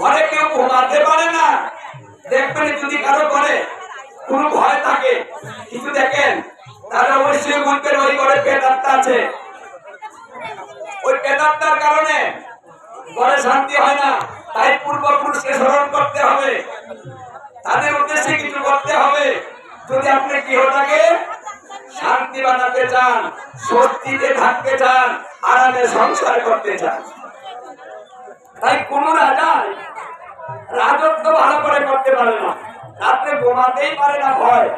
ঘরে কেউ ঘুমাতে পারে না। দেখবেন যদি কারও ঘরে কোনো ভয় থাকে, কিছু দেখেন, তাহলে অবশ্যই বলবেন ওই ঘরে পেটারটা আছে। ওই পেটারটার কারণে ঘরে শান্তি হয় না। তাই পূর্বপুরুষকে স্মরণ করতে হবে। তাদের উদ্দেশ্যে কিছু করতে হবে। যদি আপনি গৃহটাকে শান্তি বানাতে চান, স্বস্তিতে থাকতে চান, আরামে সংসার করতে চান। তাই কোন রাজাই রাজত্ব ভালো করে করতে পারে না। রাত্রে ঘুমাতেই পারে না ভয়।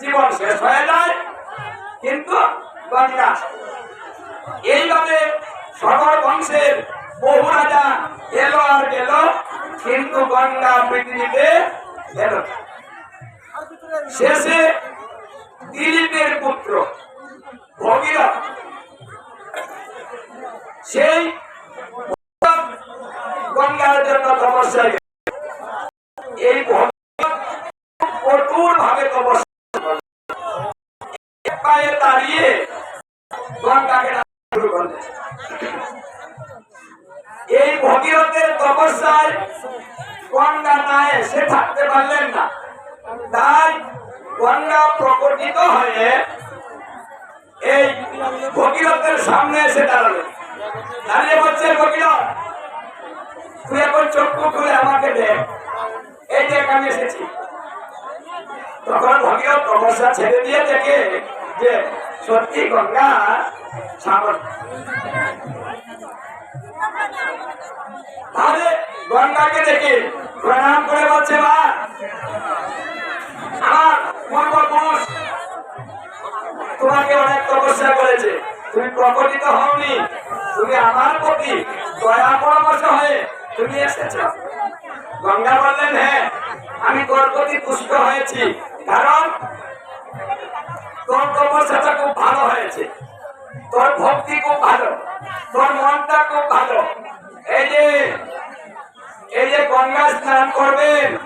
জীবন শেষ হয়ে কিন্তু এইভাবে সবর বংশের বহু রাজা এলো আর গেল, কিন্তু গঙ্গা পৃথিবীতে। শেষে দিলীপের পুত্র, ভগীরথ। সেই গঙ্গার জন্য তপস্যায় গেল। এই কঠোর ভাবে তপস্যা দাঁড়িয়ে গঙ্গাকে শুরু করলেন এই ভগীরথের তপস্যায় গঙ্গা না এসে থাকতে পারলেন না। তাই গঙ্গা প্রকটিত হয়ে এই ভগীরথের সামনে এসে দাঁড়ালেন দাঁড়িয়ে বলছে ভগীরথ তুই এখন চক্ষু খুলে আমাকে দেখ এই যে আমি এসেছি। তখন ভগীরথ তপস্যা ছেড়ে দিয়ে দেখে যে সত্যি গঙ্গা সামনে তাহলে গঙ্গাকে দেখে প্রণাম করে বলছে, মা তোমাকে অনেক তপস্যা করেছে। তুমি প্রকটিত হওনি। তুমি আমার প্রতি দয়া পরামর্শ হয়ে তুমি এসেছ। গঙ্গা বললেন হ্যাঁ আমি তোর প্রতি পুষ্ট হয়েছি। কারণ তোর তপস্যাটা খুব ভালো হয়েছে। তোর ভক্তি খুব ভালো। তোর মনটা খুব ভালো। এই যে এই যে গঙ্গা স্নান করবেন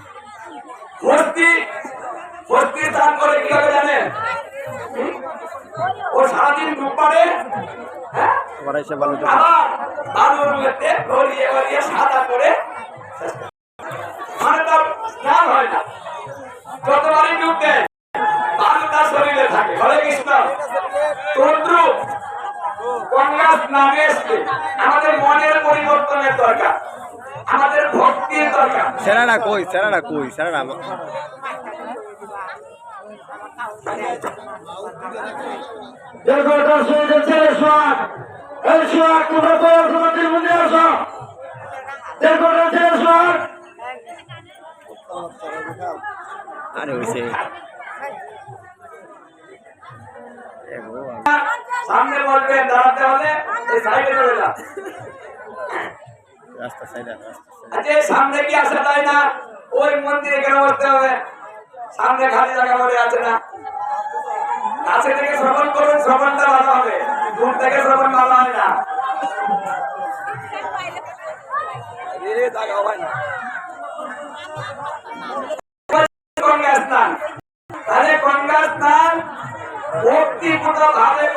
বস্তি বস্তি স্নান করে কীভাবে জানেন ও সারাদিন ডুব পারে হ্যাঁ? আবার বালুর সাদা করে মানে তার স্নান হয় না। যতবারই ডুব দেয় বালু তার শরীরে থাকে। হরে কৃষ্ণ তন্দ্রু গঙ্গা স্নানে এসছে। আমাদের মনের পরিবর্তনের দরকার। আমাদের ভক্তির দরকার। সেরাটা কই সেরাটা কই সেরাটা আরে হইছে সামনে বলবেন দাঁড়াতে হলে সাইডে চলে যা রাস্তা সাইডে আচ্ছা সামনে কি আসা যায় না, ওই মন্দিরে কেন বসতে হবে? সামনে খালি জায়গা পড়ে আছে না। কাছে থেকে শ্রবণ করুন শ্রবণটা ভালো হবে। দূর থেকে শ্রবণ ভালো হয় না।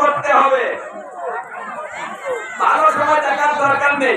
করতে ভালো সময় দেখার দরকার নেই।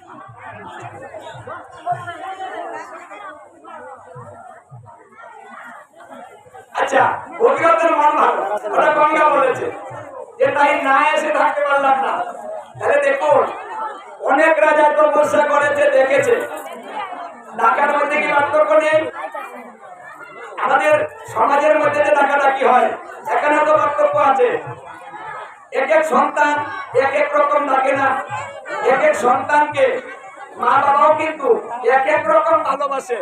আচ্ছা অনেক রাজা তপস্যা করেছে দেখেছে। ঢাকার মধ্যে কি পার্থক্য নেই? আমাদের সমাজের মধ্যে যে ডাকাডাকি হয় এখানে তো পার্থক্য আছে। এক এক সন্তান এক এক রকম ডাকে না। এক এক সন্তানকে মা বাবাও কিন্তু এক এক রকম ভালোবাসে।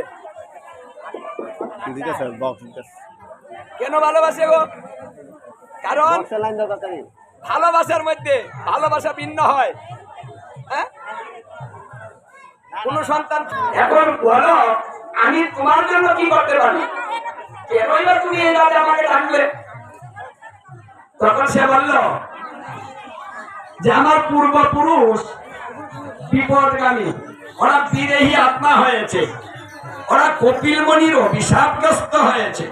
বক্স কেন ভালোবাসে গো? কারণ ভালোবাসার মধ্যে ভালোবাসা ভিন্ন হয়। হ্যাঁ? কোন সন্তান এখন বলো আমি তোমার জন্য কি করতে পারি? কেনই বা তুমি আমাকে ডাকলে তখন সে বলল যে আমার পূর্বপুরুষ বিপদগামী ওরা বিদেহী আত্মা হয়েছে। ওরা কপিলমণির অভিশাপগ্রস্ত হয়েছে।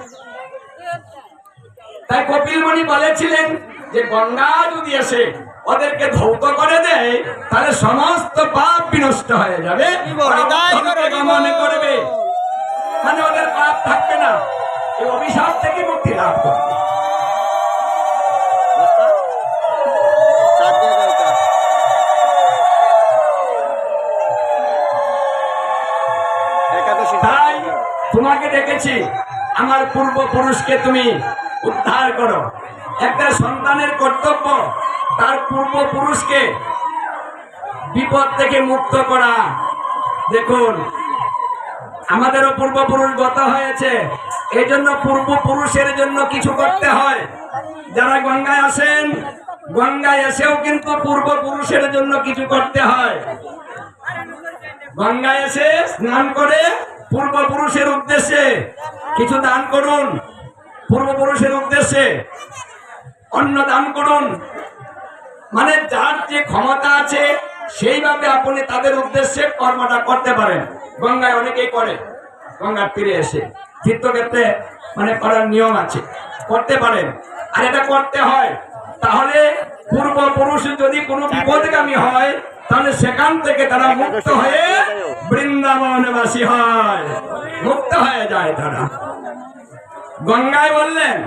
তাই কপিলমণি বলেছিলেন যে গঙ্গা যদি এসে ওদেরকে ধৌত করে দেয় তাহলে সমস্ত পাপ বিনষ্ট হয়ে যাবে। গমনে করবে। মানে ওদের পাপ থাকবে না। এই অভিশাপ থেকে মুক্তি লাভ করবে। তাই তোমাকে ডেকেছি। আমার পূর্বপুরুষকে তুমি উদ্ধার করো। একটা সন্তানের কর্তব্য, তার পূর্বপুরুষকে বিপদ থেকে মুক্ত করা। দেখুন, আমাদেরও পূর্বপুরুষ গত হয়েছে এই জন্য পূর্বপুরুষের জন্য কিছু করতে হয়। যারা গঙ্গায় আসেন, গঙ্গায় এসেও কিন্তু পূর্বপুরুষের জন্য কিছু করতে হয়। গঙ্গায় এসে স্নান করে পূর্বপুরুষের উদ্দেশ্যে কিছু দান করুন। পূর্বপুরুষের উদ্দেশ্যে অন্ন দান করুন। মানে যার যে ক্ষমতা আছে, সেইভাবে আপনি তাদের উদ্দেশ্যে কর্মটা করতে পারেন। গঙ্গায় অনেকেই করে, গঙ্গার তীরে এসে। তীর্থক্ষেত্রে মানে করার নিয়ম আছে, করতে পারেন। আর এটা করতে হয়, তাহলে পূর্বপুরুষ যদি কোনো বিপদগামী হয়, তাহলে সেখান থেকে তারা মুক্ত হয়ে বৃন্দাবনবাসী হয়। মুক্ত হয়ে যায় তারা। গঙ্গায় বললেন,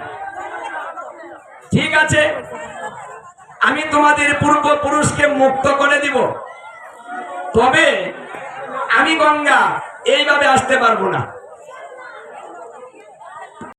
ঠিক আছে, আমি তোমাদের পূর্বপুরুষকে মুক্ত করে দিব। তবে আমি গঙ্গা এইভাবে আসতে পারব না।